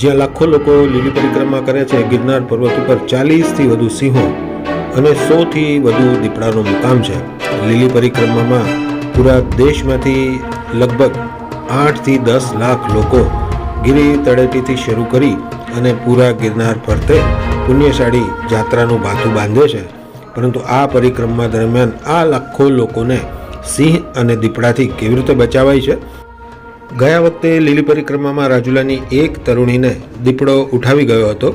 જ્યાં લાખો લોકો લીલી પરિક્રમા કરે છે, ગિરનાર પર્વત ઉપર ચાલીસથી વધુ સિંહો અને સોથી વધુ દીપડાનો મુકામ છે. લીલી પરિક્રમામાં પૂરા દેશમાંથી લગભગ આઠથી દસ લાખ લોકો ગિરી તળેટીથી શરૂ કરી અને પૂરા ગિરનાર ફરતે પુણ્યશાળી જાત્રાનું ભાથું બાંધે છે. પરંતુ આ પરિક્રમા દરમિયાન આ લાખો લોકોને સિંહ અને દીપડાથી કેવી રીતે બચાવાય છે? ગયા વખતે લીલી પરિક્રમામાં રાજુલાની એક તરુણીને દીપડો ઉઠાવી ગયો હતો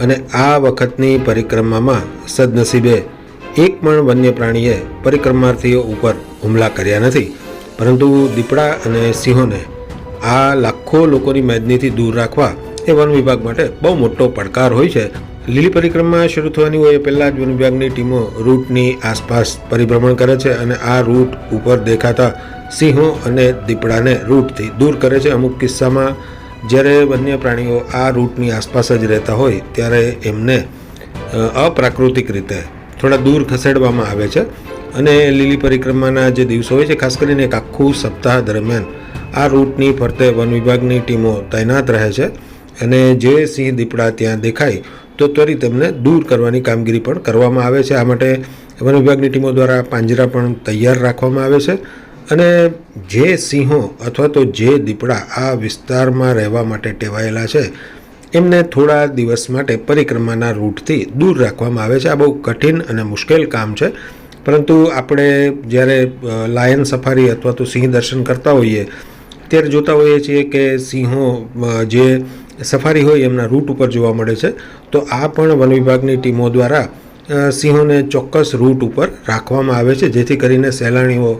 અને આ વખતની પરિક્રમામાં સદનસીબે એક પણ વન્ય પ્રાણીએ પરિક્રમાર્થીઓ ઉપર હુમલા કર્યા નથી. પરંતુ દીપડા અને સિંહોને આ લાખો લોકોની મેદનીથી દૂર રાખવા એ વન વિભાગ માટે બહુ મોટો પડકાર હોય છે. લીલી પરિક્રમા શરૂ થવાની હોય એ પહેલાં જ વન વિભાગની ટીમો રૂટની આસપાસ પરિભ્રમણ કરે છે અને આ રૂટ ઉપર દેખાતા સિંહો અને દીપડાને રૂટથી દૂર કરે છે. અમુક કિસ્સામાં જ્યારે વન્ય પ્રાણીઓ આ રૂટની આસપાસ જ રહેતા હોય ત્યારે એમને અપ્રાકૃતિક રીતે થોડા દૂર ખસેડવામાં આવે છે. અને લીલી પરિક્રમાના જે દિવસો હોય છે, ખાસ કરીને એક આખું સપ્તાહ દરમિયાન આ રૂટની ફરતે વન વિભાગની ટીમો તૈનાત રહે છે. અને જે સિંહ દીપડા ત્યાં દેખાય તો ત્વરિત એમને દૂર કરવાની કામગીરી પણ કરવામાં આવે છે. આ માટે વન વિભાગની ટીમો દ્વારા પાંજરા પણ તૈયાર રાખવામાં આવે છે. અને જે સિંહો અથવા તો જે દીપડા આ વિસ્તારમાં રહેવા માટે ટેવાયેલા છે, એમને થોડા દિવસ માટે પરિક્રમાના રૂટથી દૂર રાખવામાં આવે છે. આ બહુ કઠિન અને મુશ્કેલ કામ છે. પરંતુ આપણે જ્યારે લાયન સફારી અથવા તો સિંહ દર્શન કરતા હોઈએ, ત્યારે જોતા હોઈએ છીએ કે સિંહો જે સફારી હોય એમના રૂટ ઉપર જોવા મળે છે. તો આ પણ વન વિભાગની ટીમો દ્વારા સિંહોને ચોક્કસ રૂટ ઉપર રાખવામાં આવે છે, જેથી કરીને સહેલાણીઓ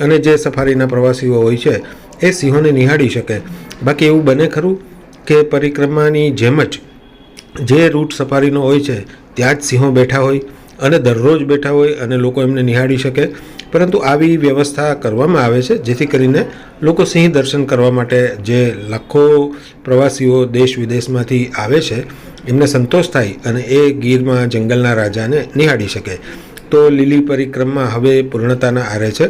અને જે સફારીના પ્રવાસીઓ હોય છે, એ સિંહોને નિહાળી શકે. બાકી એવું બને ખરું કે પરિક્રમાની જેમ જ જે રૂટ સફારીનો હોય છે, ત્યાં જ સિંહો બેઠા હોય અને દરરોજ બેઠા હોય અને લોકો એમને નિહાળી શકે. પરંતુ આવી વ્યવસ્થા કરવામાં આવે છે, જેથી કરીને લોકો સિંહ દર્શન કરવા માટે જે લાખો પ્રવાસીઓ દેશ વિદેશમાંથી આવે છે, એમને સંતોષ થાય અને એ ગીરમાં જંગલના રાજાને નિહાળી શકે. તો લીલી પરિક્રમા હવે પૂર્ણતાના આરે છે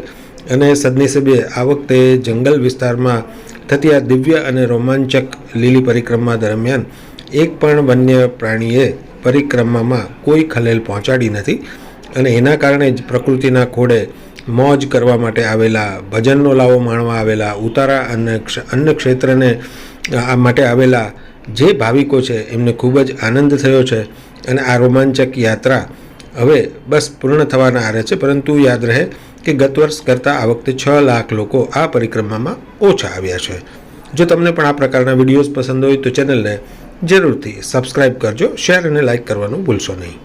અને સદનસીબે આ વખતે જંગલ વિસ્તારમાં થતી આ દિવ્ય અને રોમાંચક લીલી પરિક્રમા દરમિયાન એક પણ વન્ય પ્રાણીએ પરિક્રમામાં કોઈ ખલેલ પહોંચાડી નથી અને એના કારણે જ પ્રકૃતિના ખોડે મોજ કરવા માટે આવેલા, ભજનનો લાવો માણવા આવેલા, ઉતારા અને અન્ન ક્ષેત્રને આ માટે આવેલા જે ભાવિકો છે, એમને ખૂબ જ આનંદ થયો છે અને આ રોમાંચક યાત્રા હવે બસ પૂર્ણ થવાના આરે છે, પરંતુ યાદ રહે કે ગત વર્ષ કરતાં આ વખતે છ લાખ લોકો આ પરિક્રમામાં ઓછા આવ્યા છે. જો તમને પણ આ પ્રકારના વિડીયોઝ પસંદ હોય તો ચેનલને જરૂરથી સબસ્ક્રાઇબ કરજો શેર અને લાઇક કરવાનું ભૂલશો નહીં.